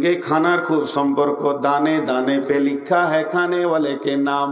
সঙ্গে খানার খুব সম্পর্ক দানে দানে পে লিখা হ্যাঁ খানে ওয়ালে কে নাম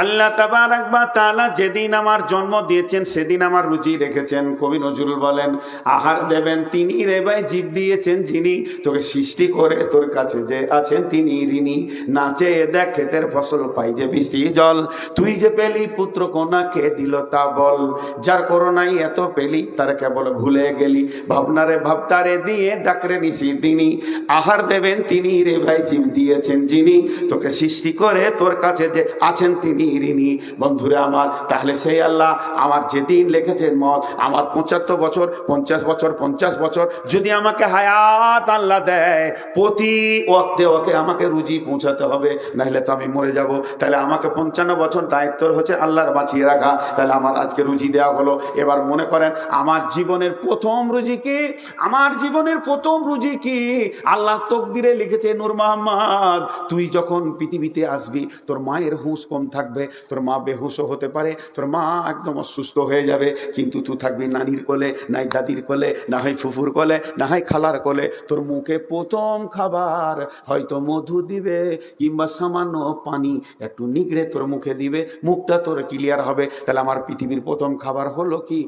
আল্লাহ তাবারাক বা তাআলা যেদিন আমার জন্ম দিয়েছেন, সেদিন আমার রুচি রেখেছেন। কবি নজরুল বলেন, আহার দেবেন তিনি রে ভাই, জীব দিয়েছেন যিনি। তোকে সৃষ্টি করে তোর কাছে যে আছেন তিনি ঋণী। নাচে দেখ, ক্ষেতের ফসল পাই যে বৃষ্টি জল। তুই যে পেলি পুত্র কোনা কে দিল তা বল। যার করোনাই এত পেলি, তার কেবল ভুলে গেলি। ভাবনারে ভাবতারে দিয়ে ডাকরে নিশি দিনী। আহার দেবেন তিনি রে ভাই, জীব দিয়েছেন যিনি। তোকে সৃষ্টি করে তোর কাছে যে আছেন তিনি ঋণী বন্ধুরা আমার, তাহলে সেই আল্লাহ আমার যেদিন লিখেছেন মত, আমার পঁচাত্তর বছর, পঞ্চাশ বছর পঞ্চাশ বছর, যদি আমাকে হায়াত আল্লাহ দেয়, প্রতি ওয়াক্তে ওকে আমাকে রুজি পৌঁছাতে হবে, নাহলে তো আমি মরে যাব। তাহলে আমাকে পঞ্চান্ন বছর দায়িত্ব হচ্ছে আল্লাহর বাঁচিয়ে রাখা। তাহলে আমার আজকে রুজি দেওয়া হলো। এবার মনে করেন, আমার জীবনের প্রথম রুজি কি? আমার জীবনের প্রথম রুজি কি? আল্লাহ তকদিরে লিখেছে, নূর মোহাম্মদ তুই যখন পৃথিবীতে আসবি, তোর মায়ের হুঁশ কম থাকবে। তোর মা বেহুশও হতে পারে, তোর মা একদম অসুস্থ হয়ে যাবে, কিন্তু তুই থাকবি নানির কোলে, নাই দাদির কোলে, না হয় ফুফুর কোলে, না হয় খালার কোলে। তোর মুখে প্রথম খাবার হয়তো মধু দিবে, কিংবা সামান্য পানি একটু নিগড়ে তোর মুখে দিবে, মুখটা তোর ক্লিয়ার হবে। তাহলে আমার পৃথিবীর প্রথম খাবার হলো কি?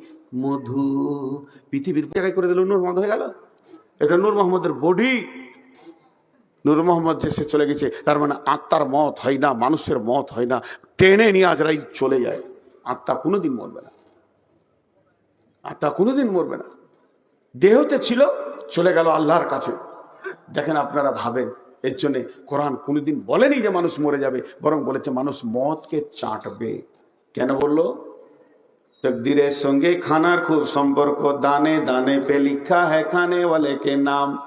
মধু। পৃথিবীর জায়গায় করে দিল, নূর মোহাম্মদ হয়ে গেল। এটা নূর মোহাম্মদের বডি নূর মোহাম্মদ যে সে চলে গেছে, তার মানে আত্মার মত হয় না, মানুষের মত হয় না। টেনে নিয়ে আজরাই চলে যায়। আত্মা কোনোদিন মরবে না। আত্মা কোনোদিন মরবে না। দেহতে ছিল, চলে গেল আল্লাহর কাছে। দেখেন আপনারা ভাবেন, এর জন্যে কোরআন কোনোদিন বলেনি যে মানুষ মরে যাবে, বরং বলেছে মানুষ মতকে চাটবে। কেন বলল? তকদিরের সঙ্গে খানার খুব সম্পর্ক, দানে দানে পে লিখা হ্যাঁ খানে ওয়ালে কে নাম।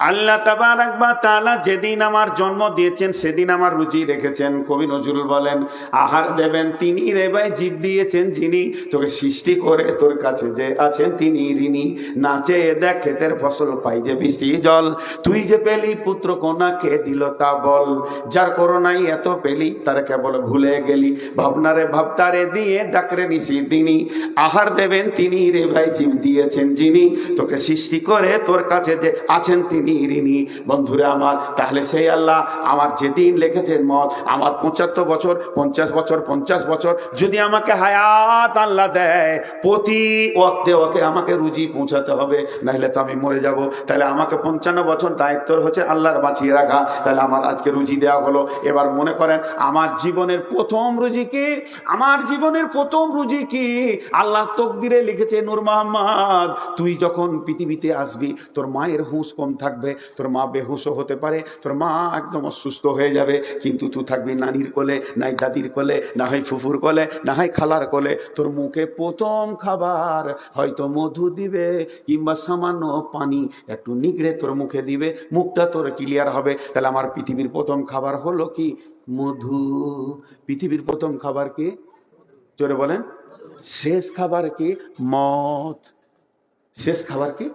আল্লাহ তাবারাক বা তাআলা যেদিন আমার জন্ম দিয়েছেন, সেদিন আমার রুচি রেখেছেন। কবি নজরুল বলেন, আহার দেবেন তিনি রে ভাই, জীব দিয়েছেন যিনি। তোকে সৃষ্টি করে তোর কাছে যে আছেন তিনি ঋণী। নাচে দেখ, ক্ষেতের ফসল পাই যে বৃষ্টি জল। তুই যে পেলি পুত্র কোনা কে দিল তা বল? যার করোনাই এত পেলি, তার কেবল ভুলে গেলি। ভাবনারে ভাবতারে দিয়ে ডাকরে নিশি দিনী। আহার দেবেন তিনি রে ভাই, জীব দিয়েছেন যিনি। তোকে সৃষ্টি করে তোর কাছে যে আছেন তিনি ঋণী। বন্ধুরা আমার, তাহলে সেই আল্লাহ আমার যেদিন লিখেছেন মত, আমার পঁচাত্তর বছর, পঞ্চাশ বছর পঞ্চাশ বছর, যদি আমাকে হায়াত আল্লাহ দেয়, প্রতি ওয়াক্তে ওকে আমাকে রুজি পৌঁছাতে হবে, নাহলে তো আমি মরে যাব। তাহলে আমাকে পঞ্চান্ন বছর দায়িত্ব হচ্ছে আল্লাহর বাঁচিয়ে রাখা। তাহলে আমার আজকে রুজি দেওয়া হলো। এবার মনে করেন, আমার জীবনের প্রথম রুজি কি? আমার জীবনের প্রথম রুজি কি? আল্লাহ তকদিরে লিখেছে, নূর মোহাম্মদ তুই যখন পৃথিবীতে আসবি, তোর মায়ের হুঁশ কম থাকবে। তোর মা বেহুশও হতে পারে, তোর মা একদম অসুস্থ হয়ে যাবে, কিন্তু তুই থাকবি নানির কোলে, নাই দাদির কোলে, না হয় ফুফুর কোলে, না হয় খালার কোলে। তোর মুখে প্রথম খাবার হয়তো মধু দিবে, কিংবা সামান্য পানি একটু নিগড়ে তোর মুখে দিবে, মুখটা তোর ক্লিয়ার হবে। তাহলে আমার পৃথিবীর প্রথম খাবার হলো কি? মধু। পৃথিবীর প্রথম খাবার কি? জোরে বলেন। শেষ খাবার কি? মদ। শেষ খাবার কি?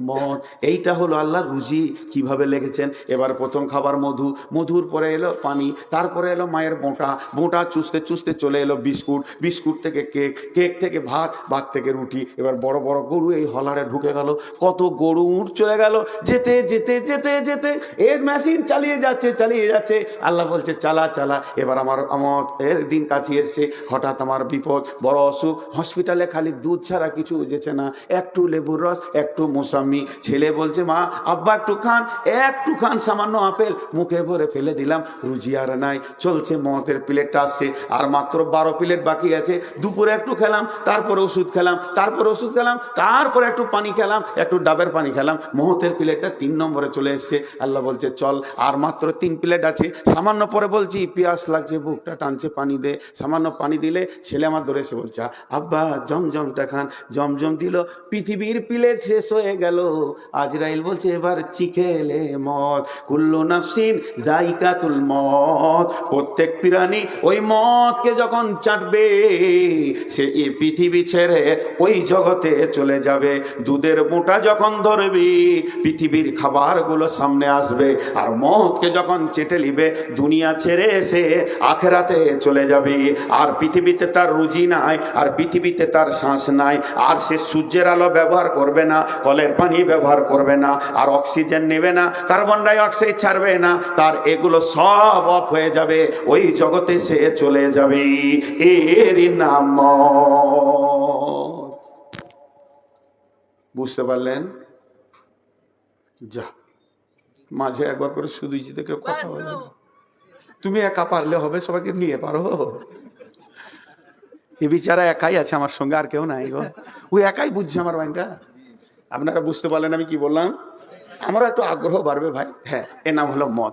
মদ এইটা হলো আল্লাহ রুজি কীভাবে লেগেছেন। এবার প্রথম খাবার মধু। মধুর পরে এলো পানি, তারপরে এলো মায়ের বোঁটা। বোঁটা চুষতে চুষতে চলে এলো বিস্কুট। বিস্কুট থেকে কেক কেক থেকে ভাত ভাত থেকে রুটি। এবার বড় বড় গরু এই হলারে ঢুকে গেল। কত গরু উঠ চলে গেল। যেতে যেতে যেতে যেতে। এর মেশিন চালিয়ে যাচ্ছে চালিয়ে যাচ্ছে। আল্লাহ বলছে, চালা চালা। এবার আমার আমার এর দিন কাছে এসছে। হঠাৎ আমার বিপদ, বড় অসুখ। হসপিটালে খালি দুধ ছাড়া কিছু যেছে না। একটু লেবুর রস, একটু মোসাম্মি ছেলে বলছে, মা, আব্বা একটু খান। একটু খান, সামান্য আপেল। মুখে ভরে ফেলে দিলাম, রুজি আর নাই। চলছে মদের প্লেটটা আসছে, আর মাত্র বারো প্লেট বাকি আছে। দুপুরে একটু খেলাম, তারপরে ওষুধ খেলাম, তারপরে ওষুধ খেলাম, তারপরে একটু পানি খেলাম, একটু ডাবের পানি খেলাম। মহতের প্লেটটা তিন নম্বরে চলে এসছে। আল্লাহ বলছে, চল, আর মাত্র তিন প্লেট আছে। সামান্য পরে বলছি পিয়াস লাগছে, বুকটা টানছে, পানি দে। সামান্য পানি দিলে ছেলে আমার ধরে এসে বলছে, আব্বা, জমজমটা খান। জমজম দিল, পৃথিবীর প্লেট শেষ হয়ে গেল। আজরাইল বলছে, এবার চিখেলে মদ। কুল্লু নাফসিন দাইকাতুল মদ। প্রত্যেক প্রাণী ওই মদকে যখন চাটবে, সে এই পৃথিবী ছেড়ে ওই জগতে চলে যাবে। দুধের মোটা যখন ধরবি, পৃথিবীর খাবারগুলো সামনে আসবে। আর মদকে যখন চেটে নিবে, দুনিয়া ছেড়ে এসে আখেরাতে চলে যাবে। আর পৃথিবীতে তার রুজি নাই, আর পৃথিবীতে তার শ্বাস নাই। আর সে সূর্যের আলো ব্যবহার করবে না, কলের পানি ব্যবহার করবে না আর অক্সিজেন নেবে না কার্বন ডাই অক্সাইড ছাড়বে না তার এগুলো সব অফ হয়ে যাবে ওই জগতে সে চলে যাবে এরই নাম বুঝতে পারলেন? যা মাঝে একবার করে শুধু কেউ কথা বলে না। তুমি একা পারলে হবে সবাইকে নিয়ে পারো। এ বিচারা একাই আছে আমার সঙ্গে আর কেউ নাই গো। ওই একাই বুঝছে আমার মাইন্ডটা আপনারা বুঝতে পারলেন আমি কি বললাম? আমারও একটু আগ্রহ বাড়বে ভাই। হ্যাঁ এর নাম হলো মত